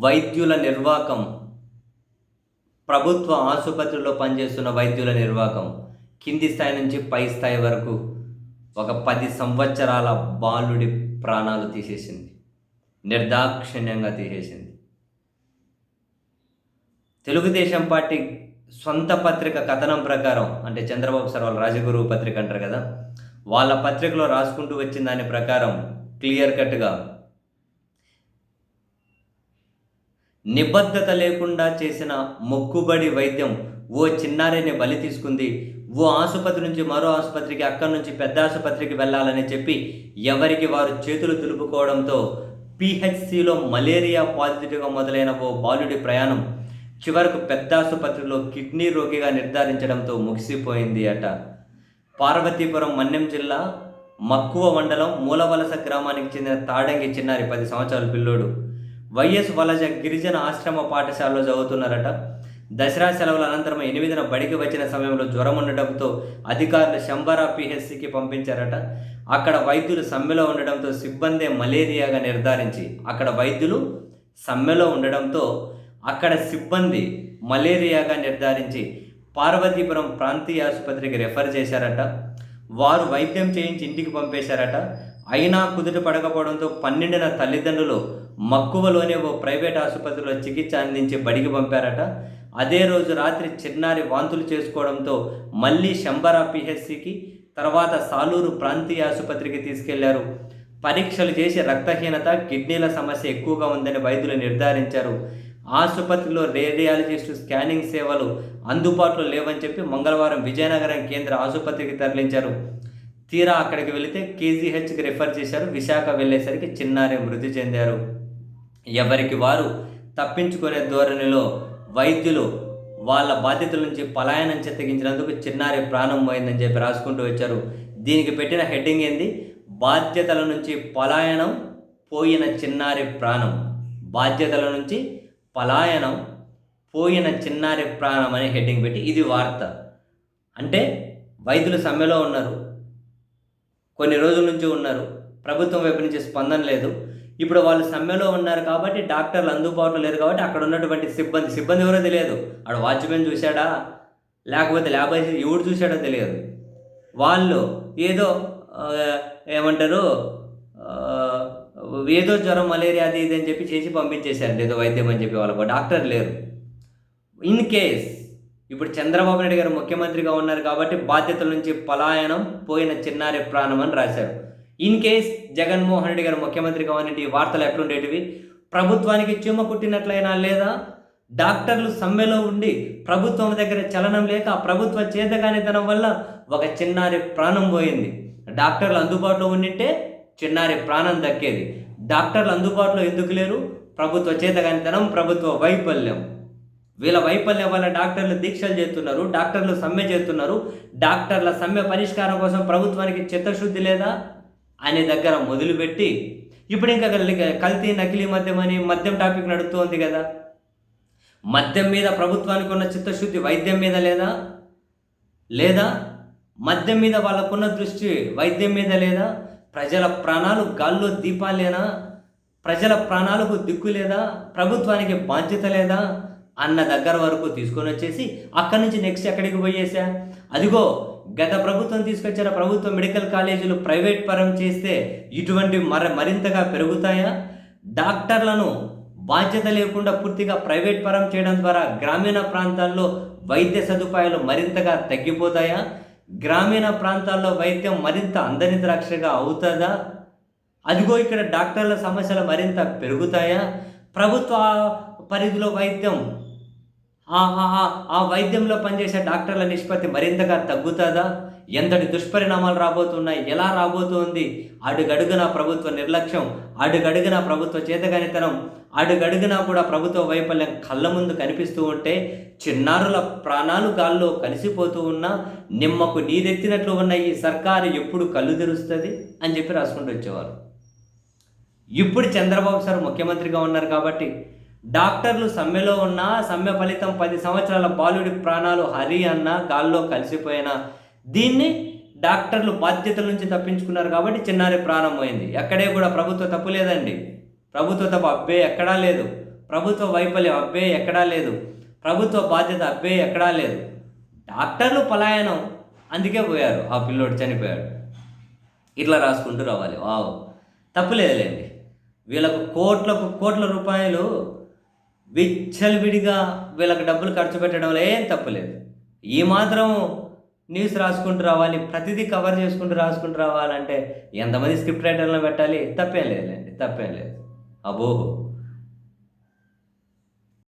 వైద్యుల నిర్వాకం. ప్రభుత్వ ఆసుపత్రిలో పనిచేస్తున్న వైద్యుల నిర్వాకం. కింది స్థాయి నుంచి పై స్థాయి వరకు ఒక పది సంవత్సరాల బాలుడి ప్రాణాలు తీసేసింది. నిర్దాక్షిణ్యంగా తీసేసింది. తెలుగుదేశం పార్టీ సొంత పత్రిక కథనం ప్రకారం అంటే చంద్రబాబు సార్ వాళ్ళ రాజగురువు పత్రిక అంటారు కదా వాళ్ళ పత్రికలో రాసుకుంటూ వచ్చిన దాని ప్రకారం క్లియర్ కట్గా నిబద్ధత లేకుండా చేసిన మొక్కుబడి వైద్యం ఓ చిన్నారిని బలి తీసుకుంది. ఓ ఆసుపత్రి నుంచి మరో ఆసుపత్రికి అక్కడి నుంచి పెద్ద ఆసుపత్రికి వెళ్ళాలని చెప్పి ఎవరికి వారు చేతులు దులుపుకోవడంతో పిహెచ్సిలో మలేరియా పాజిటివ్గా మొదలైన ఓ బాలుడి ప్రయాణం చివరకు పెద్ద ఆసుపత్రిలో కిడ్నీ రోగిగా నిర్ధారించడంతో ముగిసిపోయింది అట. పార్వతీపురం మన్యం జిల్లా మక్కువ మండలం మూలవలస గ్రామానికి చెందిన తాడంగి చిన్నారి పది సంవత్సరాల పిల్లోడు. వైఎస్ వలజ గిరిజన ఆశ్రమ పాఠశాలలో చదువుతున్నారట. దసరా సెలవుల అనంతరం ఎనిమిదిన బడికి వచ్చిన సమయంలో జ్వరం ఉండటంతో అధికారులు శంబరా పిహెచ్సికి పంపించారట. అక్కడ వైద్యులు సమ్మెలో ఉండడంతో సిబ్బంది మలేరియాగా నిర్ధారించి అక్కడ వైద్యులు సమ్మెలో ఉండడంతో అక్కడ సిబ్బంది మలేరియాగా నిర్ధారించి పార్వతీపురం ప్రాంతీయ ఆసుపత్రికి రెఫర్ చేశారట. వారు వైద్యం చేయించి ఇంటికి పంపేశారట. అయినా కుదుట పడకపోవడంతో పన్నెండున తల్లిదండ్రులు మక్కువలోనే ఓ ప్రైవేట్ ఆసుపత్రిలో చికిత్స అందించి బడికి పంపారట. అదే రోజు రాత్రి చిన్నారి వాంతులు చేసుకోవడంతో మళ్ళీ శంబరా పిహెచ్సికి తర్వాత సాలూరు ప్రాంతీయ ఆసుపత్రికి తీసుకెళ్ళారు. పరీక్షలు చేసి రక్తహీనత కిడ్నీల సమస్య ఎక్కువగా ఉందని వైద్యులు నిర్ధారించారు. ఆసుపత్రిలో రేడియాలజిస్టు స్కానింగ్ సేవలు అందుబాటులో లేవని చెప్పి మంగళవారం విజయనగరం కేంద్ర ఆసుపత్రికి తరలించారు. తీరా అక్కడికి వెళితే కేజీహెచ్కి రిఫర్ చేశారు. విశాఖ వెళ్ళేసరికి చిన్నారి మృతి చెందారు. ఎవరికి వారు తప్పించుకునే ధోరణిలో వైద్యులు వాళ్ళ బాధ్యతల నుంచి పలాయనం చెత్తగించినందుకు చిన్నారి ప్రాణం పోయిందని చెప్పి రాసుకుంటూ వచ్చారు. దీనికి పెట్టిన హెడ్డింగ్ ఏంది? బాధ్యతల నుంచి పలాయనం పోయిన చిన్నారి ప్రాణం. బాధ్యతల నుంచి పలాయనం పోయిన చిన్నారి ప్రాణం అనే హెడ్డింగ్ పెట్టి ఇది వార్త. అంటే వైద్యులు సమ్మెలో ఉన్నారు. కొన్ని రోజుల నుంచి ఉన్నారు. ప్రభుత్వం వైపు నుంచి స్పందన లేదు. ఇప్పుడు వాళ్ళు సమ్మెలో ఉన్నారు కాబట్టి డాక్టర్లు అందుబాటులో లేరు కాబట్టి అక్కడ ఉన్నటువంటి సిబ్బంది సిబ్బంది ఎవరో తెలియదు. ఆడ వాచ్మెన్ చూశాడా? లేకపోతే ల్యాబ్ ఎవడు చూశాడో తెలియదు. వాళ్ళు ఏదో ఏమంటారు? ఏదో జ్వరం మలేరియా అది ఇది అని చెప్పి చేసి పంపించేశారు ఏదో వైద్యం అని చెప్పి వాళ్ళకు. డాక్టర్ లేరు. ఇన్ కేస్ ఇప్పుడు చంద్రబాబు నాయుడు గారు ముఖ్యమంత్రిగా ఉన్నారు కాబట్టి బాధ్యతల నుంచి పలాయనం పోయిన చిన్నారి ప్రాణం అని రాశారు. ఇన్ కేస్ జగన్మోహన్ రెడ్డి గారు ముఖ్యమంత్రి కావాలంటే ఈ వార్తలు ఎట్లుండేటివి ప్రభుత్వానికి చీమ కుట్టినట్లయినా లేదా డాక్టర్లు సమ్మెలో ఉండి ప్రభుత్వం దగ్గర చలనం లేక ప్రభుత్వ చేతగానితనం వల్ల ఒక చిన్నారి ప్రాణం పోయింది. డాక్టర్లు అందుబాటులో ఉండింటే చిన్నారి ప్రాణం దక్కేది. డాక్టర్లు అందుబాటులో ఎందుకు లేరు? ప్రభుత్వ చేతగానితనం ప్రభుత్వ వైఫల్యం. వీళ్ళ వైఫల్యం వల్ల డాక్టర్లు దీక్షలు చేస్తున్నారు డాక్టర్లు సమ్మె చేస్తున్నారు. డాక్టర్ల సమ్మె పరిష్కారం కోసం ప్రభుత్వానికి చిత్తశుద్ధి లేదా? అనే దగ్గర మొదలుపెట్టి ఇప్పుడు ఇంకా కల్తీ నకిలీ మద్యం అని మద్యం టాపిక్ నడుస్తుంది కదా. మద్యం మీద ప్రభుత్వానికి ఉన్న చిత్తశుద్ధి వైద్యం మీద లేదా? లేదా? మద్యం మీద వాళ్ళకున్న దృష్టి వైద్యం మీద లేదా? ప్రజల ప్రాణాలు గాల్లో దీపాలేనా ప్రజల ప్రాణాలకు దిక్కు లేదా? ప్రభుత్వానికి బాధ్యత లేదా? అన్న దగ్గర వరకు తీసుకొని వచ్చేసి అక్కడి నుంచి నెక్స్ట్ ఎక్కడికి పోయేసా అదిగో గత ప్రభుత్వం తీసుకొచ్చిన ప్రభుత్వ మెడికల్ కాలేజీలు ప్రైవేట్ పరం చేస్తే ఇటువంటి మర మరింతగా పెరుగుతాయా? డాక్టర్లను బాధ్యత లేకుండా పూర్తిగా ప్రైవేట్ పరం చేయడం ద్వారా గ్రామీణ ప్రాంతాల్లో వైద్య సదుపాయాలు మరింతగా తగ్గిపోతాయా? గ్రామీణ ప్రాంతాల్లో వైద్యం మరింత అందనిద్రాక్షగా అవుతుందా? అదిగో ఇక్కడ డాక్టర్ల సమస్యలు మరింత పెరుగుతాయా? ప్రభుత్వ పరిధిలో వైద్యం ఆహాహా ఆ- ఆ వైద్యంలో పనిచేసే డాక్టర్ల నిష్పత్తి మరింతగా తగ్గుతుందా? ఎంతటి దుష్పరిణామాలు రాబోతున్నాయి? ఎలా రాబోతోంది? అడుగడుగున ప్రభుత్వ నిర్లక్ష్యం అడుగడుగున ప్రభుత్వ చేతగానితనం అడుగడుగునా కూడా ప్రభుత్వ వైఫల్యం కళ్ళ ముందు కనిపిస్తూ ఉంటే చిన్నారుల ప్రాణాలు గాల్లో కలిసిపోతూ ఉన్నా నిమ్మకు నీరెత్తినట్లు ఉన్న ఈ సర్కారు ఎప్పుడు కళ్ళు తెరుస్తుంది? అని చెప్పి రాసుకుంటూ వచ్చేవారు. ఇప్పుడు చంద్రబాబు సార్ ముఖ్యమంత్రిగా ఉన్నారు కాబట్టి డాక్టర్లు సమ్మెలో ఉన్న సమ్మె ఫలితం పది సంవత్సరాల బాలుడి ప్రాణాలు హరి అన్న గాల్లో కలిసిపోయినా దీన్ని డాక్టర్లు బాధ్యతల నుంచి తప్పించుకున్నారు కాబట్టి చిన్నారి ప్రాణం పోయింది. ఎక్కడే కూడా ప్రభుత్వ తప్పు లేదండి. ప్రభుత్వ తప్పు అబ్బే ఎక్కడా లేదు. ప్రభుత్వ వైఫల్యం అబ్బే ఎక్కడా లేదు. ప్రభుత్వ బాధ్యత అబ్బే ఎక్కడా లేదు. డాక్టర్లు పలాయనం. అందుకే పోయారు. ఆ పిల్లోడు చనిపోయాడు. ఇట్లా రాసుకుంటూ రావాలి. వావ్. తప్పులేదులేండి వీళ్ళకు కోట్లకు కోట్ల రూపాయలు విచ్చలవిడిగా వీళ్ళకి డబ్బులు ఖర్చు పెట్టడంలో ఏం తప్పులేదు ఈ మాత్రం న్యూస్ రాసుకుంటూ రావాలి ప్రతిదీ కవర్ చేసుకుంటూ రాసుకుంటూ రావాలంటే ఎంతమంది స్క్రిప్ట్ రైటర్లను పెట్టాలి? తప్పేం లేదులేండి తప్పేం లేదు. అబోహో